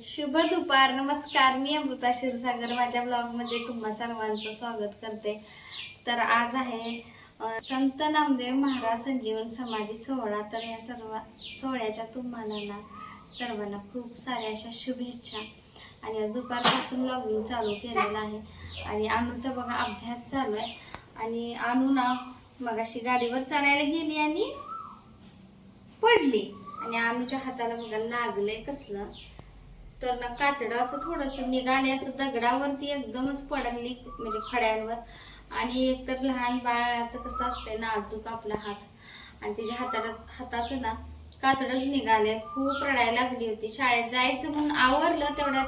शुभ दुपार. नमस्कार. मी अमृता क्षीरसागर. माझ्या ब्लॉगमध्ये तुम्हा सर्वांचं स्वागत करते. तर आज आहे संत नामदेव महाराज संजीवन समाधी सोहळा. तर या सर्व सोहळ्याच्या तुम्हाला ना सर्वांना खूप साऱ्या अशा शुभेच्छा. आणि आज दुपारपासून लॉगिंग चालू केलेलं आहे. आणि अनुचा बघा अभ्यास चालू आहे. आणि अनु ना मगाशी गाडीवर चढायला गेली आणि पडली. आणि अनुच्या हाताला बघा लागलंय कसलं. तर ना कातडं असं थोडंसं निघाले असं दगडावरती एकदमच पडली म्हणजे खड्यांवर. आणि एकतर लहान बाळाचं कसं असतंय नाजूक आपला हात. आणि तिच्या हाताला हाताचं ना कातडच निघाले खूप रडायला लागली होती. शाळेत जायचं म्हणून आवरलं तेवढ्यात.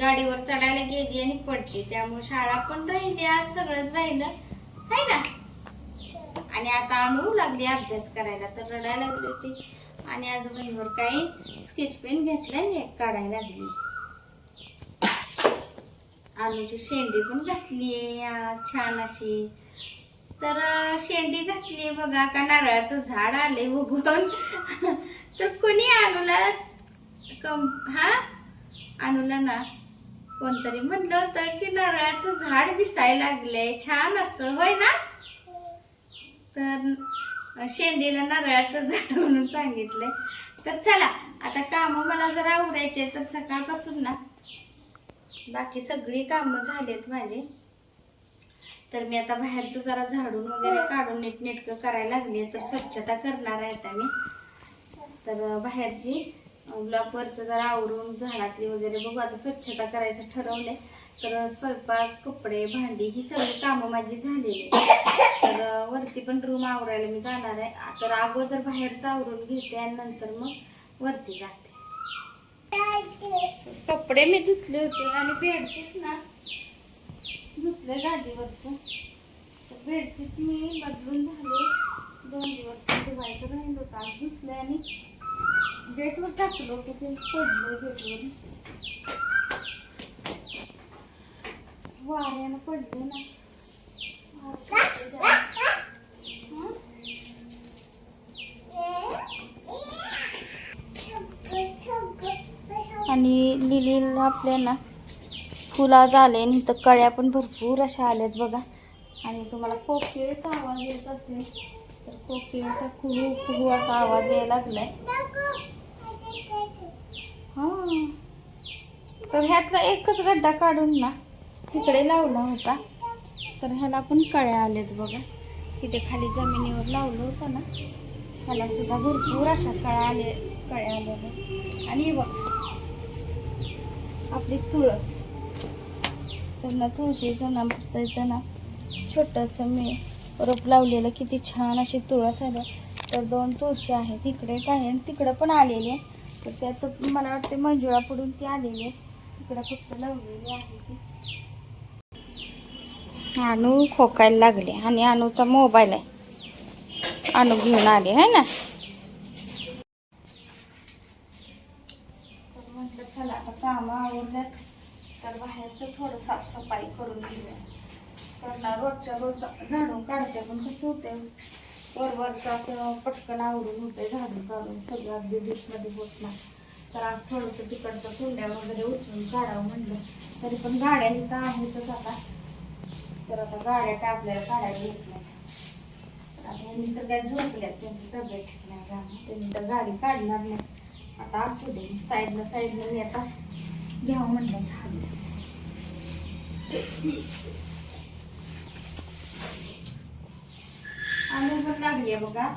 गाडीवर चढायला गेली आणि पडली. त्यामुळे शाळा पण राहिली आज सगळंच राहिलं. आहे ना? आणि आता आणू लागली अभ्यास करायला. तर रडायला लागली होती. आणि आज काही स्केच पेन घेतलं आणि काढायला लागली. आलूची शेंडी पण घातली आहे छान अशी. तर शेंडी घातली बघा का नारळाचं झाड आले बघून. तर कोणी आणूला कम हा? आणूला ना कोणतरी म्हणलं होतं की नारळाचं झाड दिसायला लागलंय. छान असं होय ना? तर शेंडीला नारळाचं झाड म्हणून सांगितलंय. तर चला आता कामं मला जर आवडायचे तर सकाळपासून ना बाकी सगळी कामं झालेत माझी. तर मी आता बाहेरचं जरा झाडून वगैरे काढून नीटनेटकं करायला लागली तर स्वच्छता करणार आहे आता मी. तर बाहेरची ब्लॉकवरचं जरा आवरून झाडातली वगैरे बघू आता स्वच्छता करायचं ठरवलंय. तर स्वयंपाक कपडे भांडी ही सगळी कामं माझी झालेली. आहेत. तर वरती पण रूम आवरायला मी जाणार आहे. तर अगोदर बाहेरचं आवरून घेते आणि नंतर मग वरती जाते. कपडे मी धुतले होते आणि बेडशीट ना धुतले गादीवरचं बेडशीट मी बदलून झाले. दोन दिवस धुवायचं राहिलं होतं. आज धुतलं आणि बेडवर टाकलं होतं. ते पडलं बेडवर वाऱ्यानं पडले ना. आणि लिलीला आपल्या ना फुला झाले आणि इथं कळ्या पण भरपूर अशा आल्यात बघा. आणि तुम्हाला कोकिळेचा आवाज येत असेल तर कोकिळेचा खुलू खुलू असा आवाज यायला लागलाय. हा. तर ह्यातला एकच गड्डा काढून ना तिकडे लावला होता. तर ह्याला पण कळ्या आल्यात बघा. इथे खाली जमिनीवर लावलं होतं ना. ह्याला सुद्धा भरपूर अशा कळ्या आले कळ्या आलेल्या आणि बघ. आपली तुळस. तर ना तुळशीचं ना फक्त इथं ना. छोटंसं मी रोप लावलेलं. किती छान अशी तुळस आलं तर दोन तुळशी आहेत इकडे काय आहे आणि तिकडं पण आलेले तर त्यात मला वाटते मंजुळा पडून ती आलेली आहे. तिकडं फक्त लावलेली आहे ती. अनु खोकायला लागले आणि अनुचा मोबाईल आहे. अनु घेऊन आले आहे ना? तर म्हटलं चला आता कामं आवडल्यात तर बाहेरचं थोडं साफसफाई करून घेऊया. तर ना रोजच्या रोज झाडून काढते पण कसं होतं वरवरचं असं पटकन आवडून होते झाडून काढून सगळं अगदी डिशमध्ये होत नाही. तर आज थोडंसं तिकडचं कुंड्या वगैरे उचलून काढावं म्हणलं. तरी पण गाड्या इथं आहेतच आता. तर आता गाड्या काय आपल्याला काढायला येत नाहीत आता यांनी तर काय झोपल्यात त्यांची तब्येत ठीक नाही त्यामुळे त्यांनी तर गाडी काढणार नाही. आता असू दे साईडला साईडला मी आता घ्यावं म्हटलं झालं. आम्ही पण लागली आहे बघा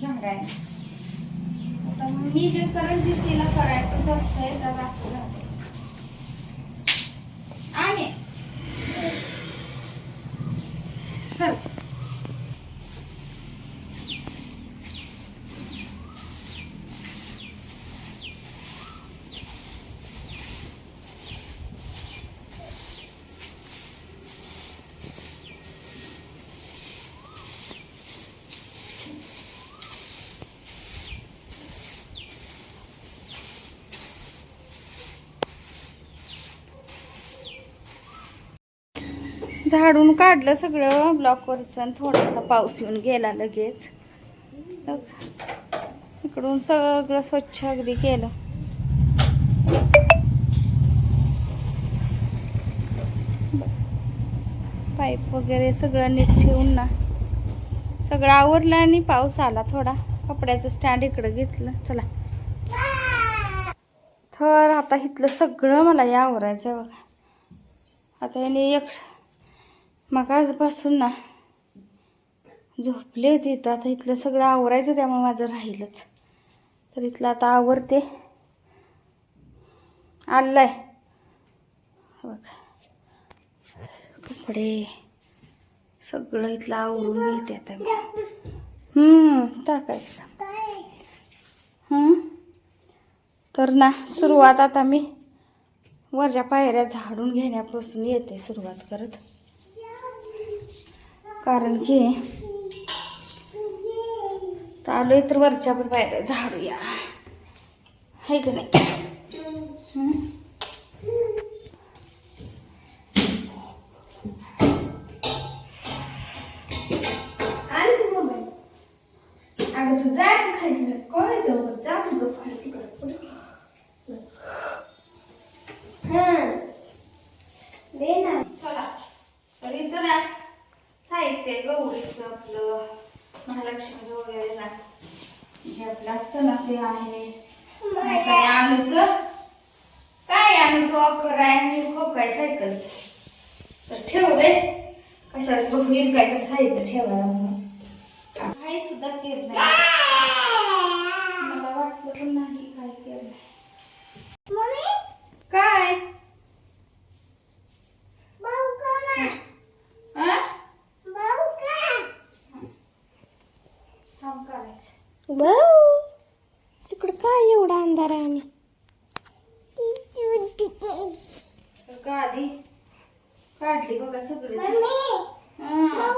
झाडायला. आता मी जे करेल ते तिला करायचंच असतंय तर असं झालं झाडून काढलं सगळं ब्लॉकवरचं आणि थोडासा पाऊस येऊन गेला लगेच. इकडून सगळं स्वच्छ अगदी केलं. पाईप वगैरे सगळं नीट ठेवून ना. सगळं आवरलं आणि पाऊस आला थोडा. कपड्याचं स्टँड इकडं घेतलं. चला. तर आता इथलं सगळं मला हे आहे बघा. आता याने एक मग आजपासून ना झोपले होते इथं. आता इथलं सगळं आवरायचं त्यामुळे माझं राहीलच. तर इथलं आता आवरते. आलाय बघा. कपडे. सगळं इथलं आवरून घेते आता मी. टाकायचं. तर ना सुरुवात आता मी वरच्या पायऱ्या झाडून घेण्यापासून येते सुरुवात करत. कारण की तर आलोय तर वरच्या पण पायऱ्या झाडूया. आहे का नाही? आपलं असतं ना ते आहे काय? आणूचं? काय आणूचं? ऑफर आहे आणि खूप काय सायकलचं. तर ठेवले कशाला होईल काय तर साहित्य ठेवायला म्हणून काही सुद्धा केलं नाही मला वाटलं पण नाही काय केलं काय हा? थांब काढायचं. तिकडे काय एवढा अंधार आहे आणि. गादी काढली बघा सगळी. हा.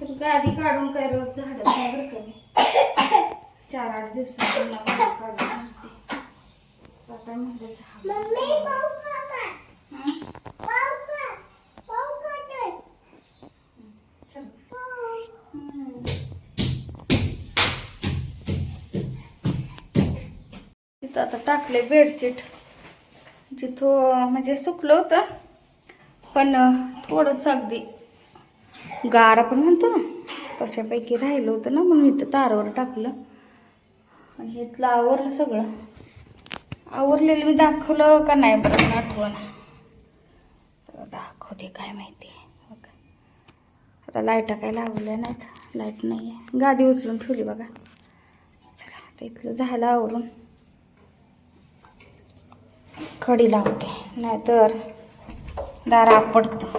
तर गादी काढून काय रोज झाडत नाही बरं का. चार आठ दिवसातून ना गादी काढून आता म्हणलं झाड. टाकले बेडशीट. जिथं म्हणजे सुकलं होतं पण थोडंसं अगदी गार आपण म्हणतो ना तशापैकी राहिलं होतं ना म्हणून इथं तारावर टाकलं. आणि इथलं आवरलं सगळं. आवरलेलं मी दाखवलं का नाही बरं आठवण. दाखवते काय माहिती. बघा. आता लाईटा काय लावल्या नाहीत. लाइट नाही आहे गादी उचलून ठेवली बघा. चला आता इथलं झालं आवरून. खडी लावते नाहीतर दार पडतं.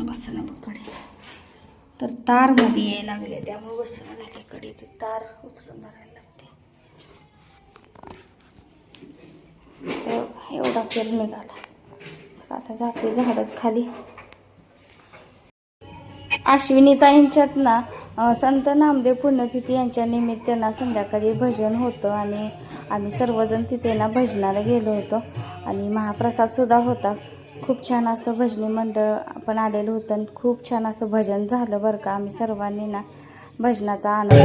बसणं कडे कडी तर तारमध्ये यायला लागले त्यामुळे बसणं झाली कडी ती तार उचलून धरायला लागते. तर एवढा पेर निघाला. आता जाते झाडत खाली. अश्विनीताईंच्यात ना संत नामदेव पुण्यतिथी यांच्या निमित्तानं संध्याकाळी भजन होतं आणि आम्ही सर्वजण तिथे ना भजनाला गेलो होतो. आणि महाप्रसादसुद्धा होता. खूप छान असं भजनी मंडळ पण आलेलं होतं आणि खूप छान असं भजन झालं बरं का. आम्ही सर्वांनी ना भजनाचा आनंद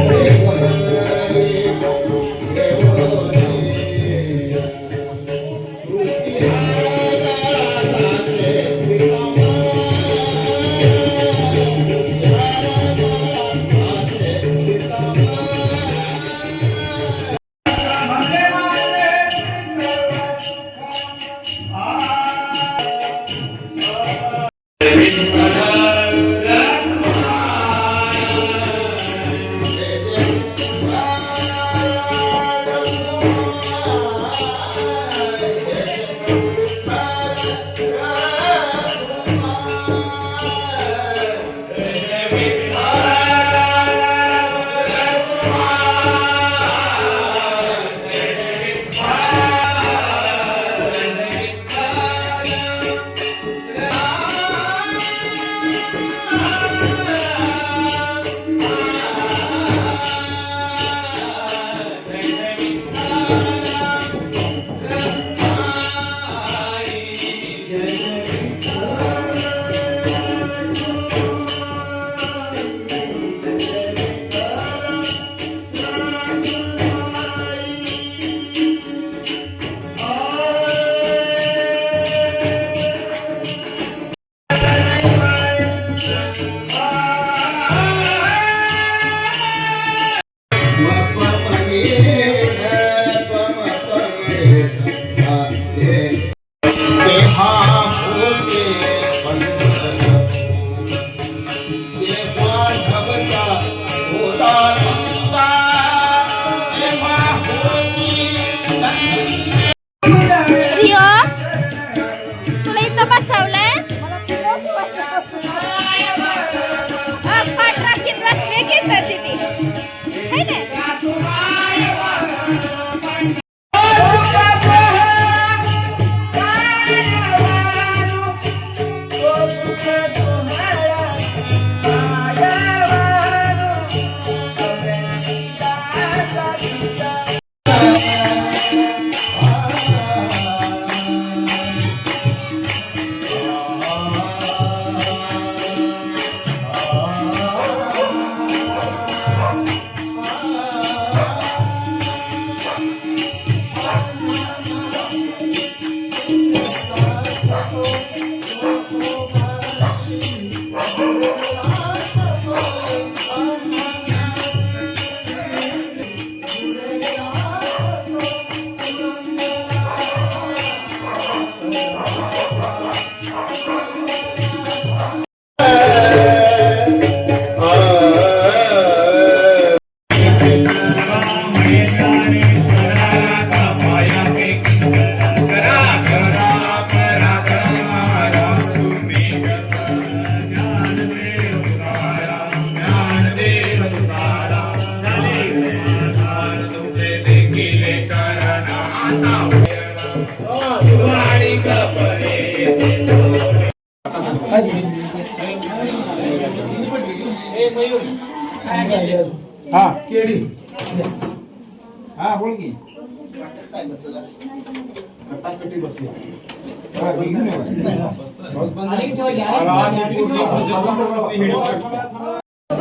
मी घेऊन येऊ. पाऊस बंद झाला. आणि आणि पूर्ण भजन चालू बसली, हिडीव काढ.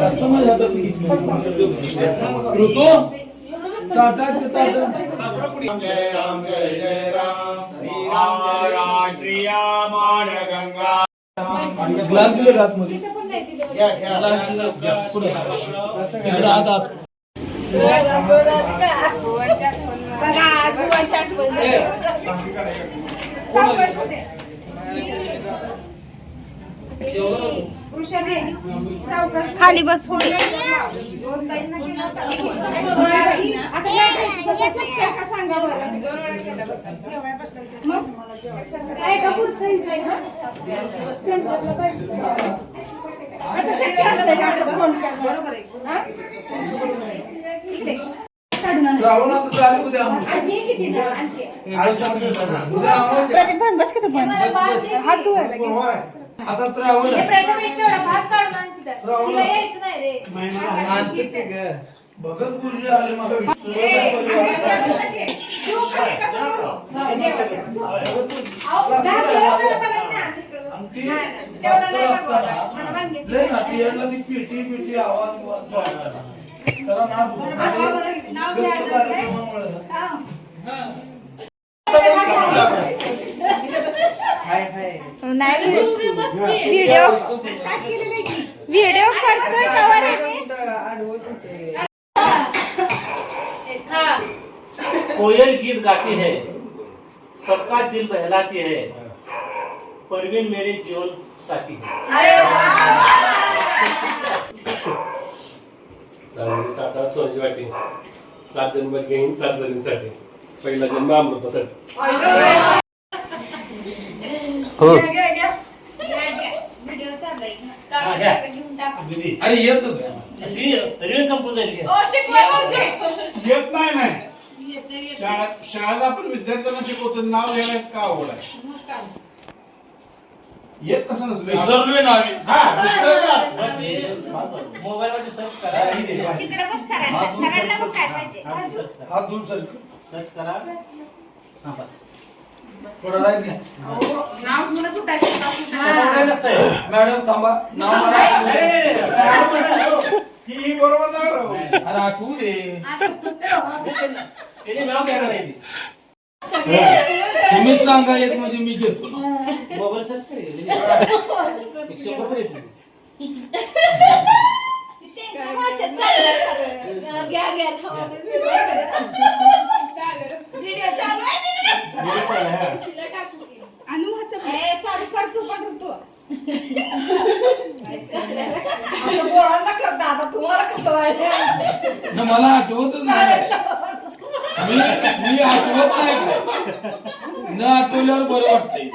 ऋतू ताटाचं ताट. जय राम जय जय आत श्रावण आहे. भगत गुरुजी आले मला आमची मास्तर असताना लय नाटी यायला ती पेटी पेटी आवाज बिवाज वाढला. त्याला नाव व्यस्त कार्यक्रमामुळे. नाही व्हिडिओ व्हिडिओ करतोय तवर कोयल गीत गाती है सबका दिल बहलाती है परवीन मेरे जीवन साथी है। सात जन्म घेईन सात जणींसाठी. पहिला जन्म चालू आहे हा. अरे येतो ती रील संपून जाईल की? येत नाही नाही. शाळा शाळेत आपण विद्यार्थ्यांना शिकवतो नाव घ्यायला का आवड आहे? येत कसं नसलं विसरलोय ना आम्ही. हा विसरला. मग ते मोबाईल मध्ये सर्च करा. तिकडे बघ सरांना सरांना बघ काय पाहिजे. हात दूर सर सर्च करा. हा बस. थोडा राहील घ्या. तसं काय नसतंय मॅडम थांबा. नाव मला दे. ही ही बरोबर नाही राव. अरे आठवू दे. त्याने नाव घ्यायला नाही ती. तुम्हीच सांगा एक म्हणजे मी घेतो. मोबाईल सर्च शंभर भाषेत चालणार खरं. व्हिडिओ चालू आहे तिकडे. व्हिडिओ चालू आहे, हा. ए, चालू कर तू पण तू. ना मला आठवतच नाही. मी मी आठवत नाही. न आठवल्यावर बरं वाटतंय.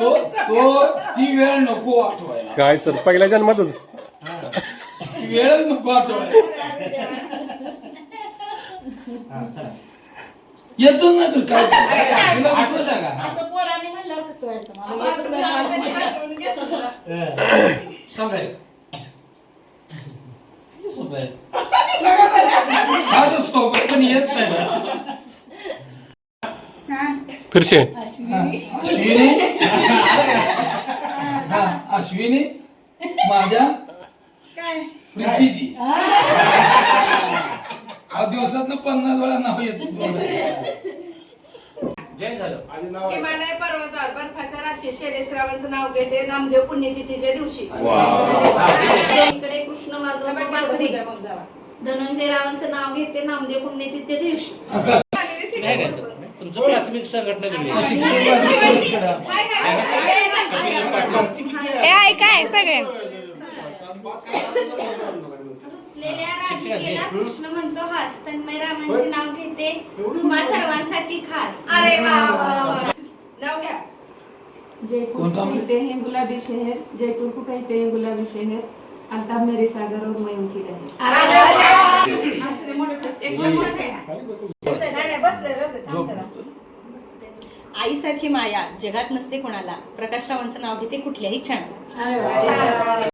तो तो ती वेळ नको आठवायला. काय सर पहिल्या जन्मातच. ती वेळच नको आठवायला. हा, चला. येतो ना तर काय तुला कुठं सांगा. साधं सोबत पण येत नाही फिरशे. अश्विनी. हा. अश्विनी? माझ्या प्रीतीजी. हा. दिवसात पन्नास वेळा नाव येत जय झालं. आणि नाव आहे. हिमालय पर्वतावर बर्फाच्या राशी शैलेश्रावांचं नाव घेते नामदेव पुण्यतिथीच्या दिवशी. इकडे कृष्ण माझं बासरी. मग जावा. धनंजय रावांचं नाव घेते नामदेव पुण्यतिथीच्या दिवशी. तुमचं प्राथमिक संघटना दिली. ऐकाय सगळे. राधिकेला कृष्ण म्हणतो हास. तन्मय रामांचे नाव घेते. तुम्हा सर्वांसाठी खास. अरे वा वा वा नाव घ्या जयपुर कोणता को आंबे? कहते हैं गुलाबी शहर. जयपुर को कहते हैं गुलाबी शहर. अल्ताफ मेरे सागर और मयूं की नव्हतं. आईसारखी माया जगात नसते कोणाला. प्रकाशरावांचं नाव घेते कुठल्याही क्षणाला.